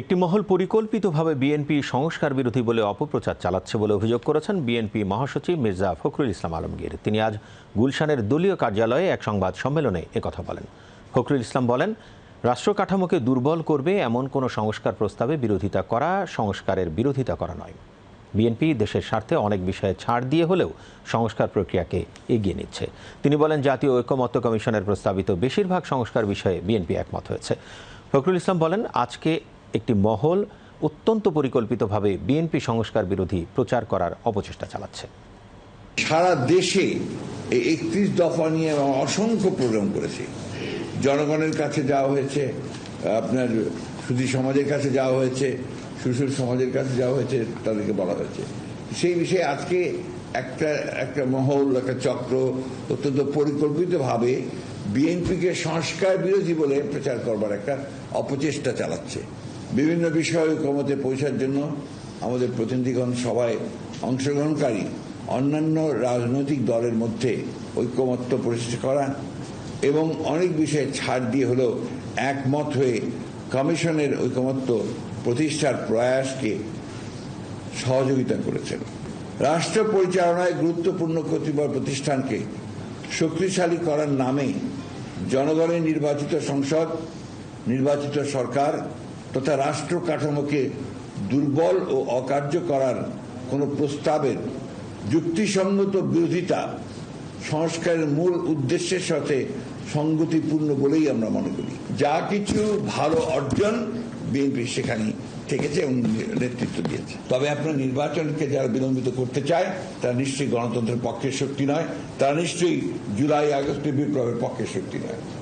একটি মহল পরিকল্পিতভাবে বিএনপি সংস্কার বিরোধী বলে অপপ্রচার চালাচ্ছে বলে অভিযোগ করেছেন বিএনপি মহাসচিব মির্জা ফখরুল ইসলাম আলমগীর। তিনি আজ গুলশানের দলীয় কার্যালয়ে এক সংবাদ সম্মেলনে একথা বলেন। ফখরুল ইসলাম বলেন, রাষ্ট্র কাঠামোকে দুর্বল করবে এমন কোনো সংস্কার প্রস্তাবে বিরোধিতা করা সংস্কারের বিরোধিতা করা নয়। বিএনপি দেশের স্বার্থে অনেক বিষয়ে ছাড় দিয়ে হলেও সংস্কার প্রক্রিয়াকে এগিয়ে নিচ্ছে। তিনি বলেন, জাতীয় ঐক্যমত্য কমিশনের প্রস্তাবিত বেশিরভাগ সংস্কার বিষয়ে বিএনপি একমত হয়েছে। ফখরুল ইসলাম বলেন, আজকে একটি মহল অত্যন্ত পরিকল্পিতভাবে বিএনপি সংস্কার বিরোধী প্রচার করার অপচেষ্টা চালাচ্ছে। সারা দেশে এই একত্রিশ দফা নিয়ে অসংখ্য প্রোগ্রাম করেছি। জনগণের কাছে যাওয়া হয়েছে, আপনার সুধী সমাজের কাছে যাওয়া হয়েছে, সুশীল সমাজের কাছে যাওয়া হয়েছে, তাদেরকে বলা হয়েছে। সেই বিষয়ে আজকে একটা একটা মহল, একটা চক্র অত্যন্ত পরিকল্পিতভাবে বিএনপিকে সংস্কার বিরোধী বলে প্রচার করবার একটা অপচেষ্টা চালাচ্ছে। বিভিন্ন বিষয় ঐক্যমতে পৌঁছার জন্য আমাদের প্রতিনিধিগণ সবাই অংশগ্রহণকারী, অন্যান্য রাজনৈতিক দলের মধ্যে ঐক্যমত্য প্রতিষ্ঠা করা এবং অনেক বিষয়ে ছাড় দিয়ে হলেও একমত হয়ে কমিশনের ঐকমত্য প্রতিষ্ঠার প্রয়াসকে সহযোগিতা করেছেন। রাষ্ট্র পরিচালনায় গুরুত্বপূর্ণ কতিপয় প্রতিষ্ঠানকে শক্তিশালী করার নামে জনগণের নির্বাচিত সংসদ, নির্বাচিত সরকার তথা রাষ্ট্র কাঠামোকে দুর্বল ও অকার্য করার কোনো প্রস্তাবের যুক্তিসঙ্গত বিরোধিতা সংস্কারের মূল উদ্দেশ্যের সাথে সঙ্গতিপূর্ণ বলেই আমরা মনে করি। যা কিছু ভালো অর্জন বিএনপি সেখানে থেকেছে এবং নেতৃত্ব দিয়েছে। তবে আপনার নির্বাচনকে যারা বিলম্বিত করতে চায়, তারা নিশ্চয়ই গণতন্ত্রের পক্ষের শক্তি নয়। তারা নিশ্চয়ই জুলাই আগস্টের বিপ্লবের পক্ষের শক্তি নয়।